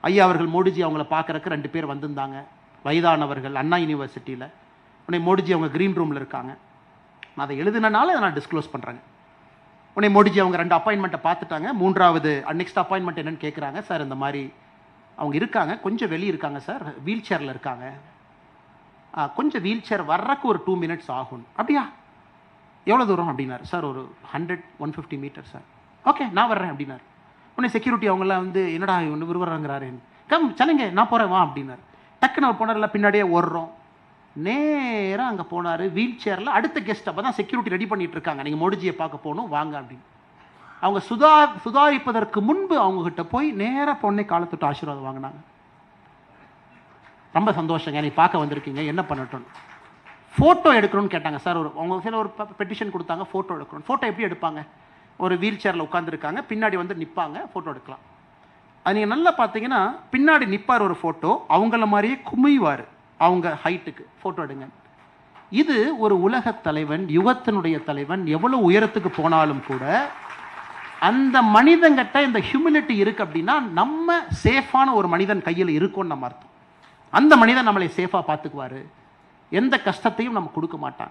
ஐயா அவர்கள் மோடிஜி அவங்கள பார்க்குறக்கு ரெண்டு பேர் வந்திருந்தாங்க. வயதானவர்கள் அண்ணா யூனிவர்சிட்டியில். உடனே மோடிஜி அவங்க க்ரீன் ரூமில் இருக்காங்க. நான் அதை எழுதினால அதை நான் டிஸ்க்ளோஸ் பண்ணுறேங்க உடனே மோடிஜி அவங்க ரெண்டு அப்பாயின்மெண்ட்டை பார்த்துட்டாங்க. மூன்றாவது நெக்ஸ்ட் அப்பாயின்மெண்ட் என்னன்னு கேட்குறாங்க சார் இந்த மாதிரி அவங்க இருக்காங்க. கொஞ்சம் வெளியே இருக்காங்க சார். வீல் சேரில் இருக்காங்க. ஆ, கொஞ்சம் வீல் சேர் வர்றக்கு ஒரு டூ மினிட்ஸ் ஆகும். அப்படியா? எவ்வளோ தூரம்? அப்படின்னாரு. சார் ஒரு hundred one fifty metre sir. Okay நான் வர்றேன் அப்படின்னாரு. உடனே செக்யூரிட்டி அவங்களாம் வந்து என்னடா இவன் விரும்புறாங்கிறாருன்னு கம் சலங்க நான் போகிறேன் வா அப்படின்னாரு. டக்குன்னு அவர் போனார்ல பின்னாடியே ஓடுறோம். நேராக அங்கே போனார் வீல் சேரில் அடுத்த கெஸ்ட் அப்போ தான் செக்யூரிட்டி ரெடி பண்ணிட்டு இருக்காங்க. நீங்கள் மோடிஜியை பார்க்க போகணும் வாங்க அப்படின்னு. அவங்க சுதா சுதாரிப்பதற்கு முன்பு அவங்கக்கிட்ட போய் நேராக பொண்ணை காலத்தொட்டு ஆசீர்வாதம் வாங்கினாங்க. ரொம்ப சந்தோஷங்க நீ பார்க்க வந்திருக்கீங்க என்ன பண்ணட்டும். ஃபோட்டோ எடுக்கணும்னு கேட்டாங்க. சார் ஒரு அவங்க சில ஒரு பெட்டிஷன் கொடுத்தாங்க ஃபோட்டோ எடுக்கணும். ஃபோட்டோ எப்படி எடுப்பாங்க? ஒரு வீல் சேரில் உட்காந்துருக்காங்க பின்னாடி வந்து நிற்பாங்க ஃபோட்டோ எடுக்கலாம். அது நீங்கள் நல்லா பார்த்தீங்கன்னா பின்னாடி நிற்பார் ஒரு ஃபோட்டோ அவங்கள மாதிரியே குமிவார் அவங்க ஹைட்டுக்கு ஃபோட்டோ எடுங்க. இது ஒரு உலகத் தலைவன் யுகத்தினுடைய தலைவன் எவ்வளோ உயரத்துக்கு போனாலும் கூட அந்த மனிதங்கிட்ட இந்த ஹியூமிலிட்டி இருக்கு அப்படின்னா நம்ம சேஃபான ஒரு மனிதன் கையில் இருக்கும்னு நம்ம அர்த்தம். அந்த மனிதன் நம்மளை சேஃபாக பார்த்துக்குவாரு. எந்த கஷ்டத்தையும் நம்ம கொடுக்க மாட்டாங்க